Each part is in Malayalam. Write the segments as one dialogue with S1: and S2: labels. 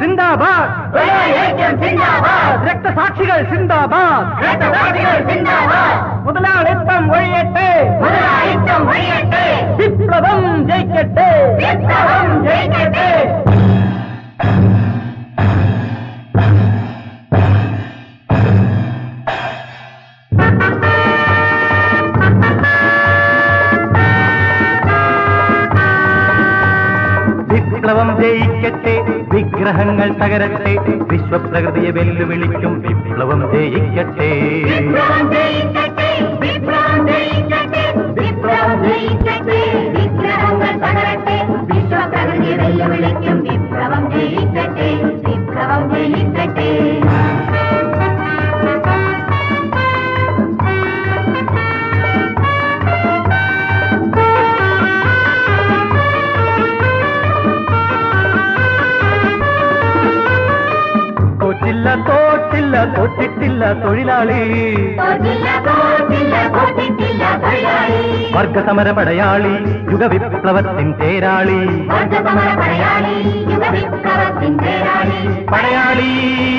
S1: சிந்தாபாத்.
S2: ரத்த சாட்சிகள்
S1: சிந்தாபாத். ரத்த
S2: சாட்சிகள் சிந்தாபாத்.
S1: വിപ്ലവം ജയിക്കട്ടെ വിഗ്രഹങ്ങൾ തകരട്ടെ വിശ്വപ്രകൃതിയെ വെല്ലുവിളിക്കും വിപ്ലവം ജയിക്കട്ടെ.
S2: വിപ്ലവം ജയിക്കട്ടെ വിപ്ലവം ജയിക്കട്ടെ
S1: തോറ്റില്ല തോറ്റിട്ടില്ല തൊഴിലാളി. വർഗസമര പടയാളി യുഗവിപ്ലവത്തിൻ തേരാളി.
S2: പടയാളി.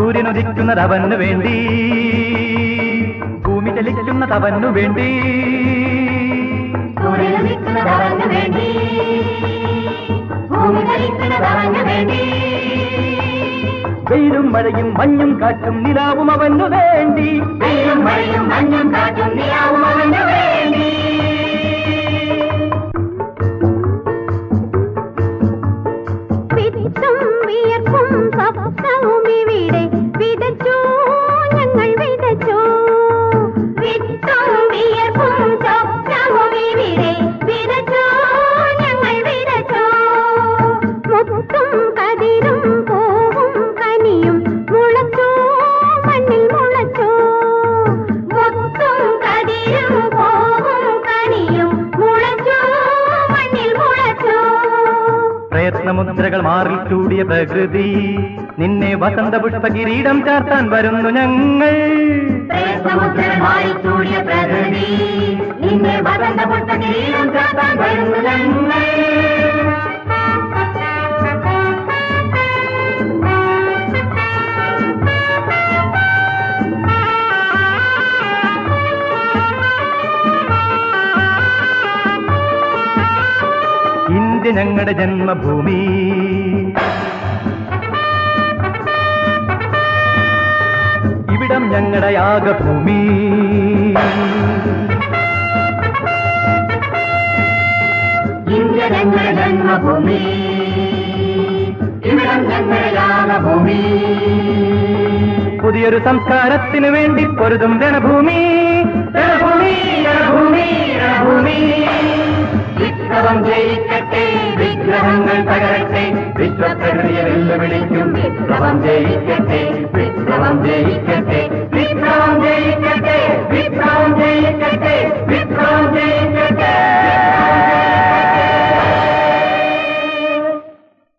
S1: സൂര്യനുദിക്കുന്നത് അവനു വേണ്ടി ഭൂമി ചലിക്കുന്നത് അവനു വേണ്ടി
S2: സൂര്യനുദിക്കുന്നത് അവന് വേണ്ടി ഭൂമി ചലിക്കുന്നത് അവന് വേണ്ടി
S1: വെയിലും മഴയും മഞ്ഞും കാറ്റും നിലാവും അവനു വേണ്ടി
S2: വെയിലും മഴയും മഞ്ഞും കാറ്റും നിലാവും അവന് വേണ്ടി
S1: പ്രയത്നമുദ്രകൾ മാറി ചൂടിയ പ്രകൃതി. നിന്നെ വസന്ത പുഷ്പ കിരീടം ചാർത്താൻ വരുന്നു ഞങ്ങൾ.
S2: പ്രകൃതി. നിന്നെ വസന്ത പുഷ്പകിരീടം ചാർത്താൻ വരുന്നു ഞങ്ങൾ.
S1: ഞങ്ങളുടെ ജന്മഭൂമി. ഇവിടം ഞങ്ങളുടെ യാഗഭൂമി
S2: ഞങ്ങളുടെ ജന്മഭൂമി. ഇവിടം ഞങ്ങളുടെ യാഗഭൂമി
S1: പുതിയൊരു സംസ്കാരത്തിനു വേണ്ടി പൊരുതും രണഭൂമി
S2: വിഗ്രഹങ്ങൾ തകരട്ടെ. വിശ്വപ്രകൃതിയെ വെല്ലുവിളിക്കും. വിപ്ലവം ജയിക്കട്ടെ. വിപ്ലവം ജയിക്കട്ടെ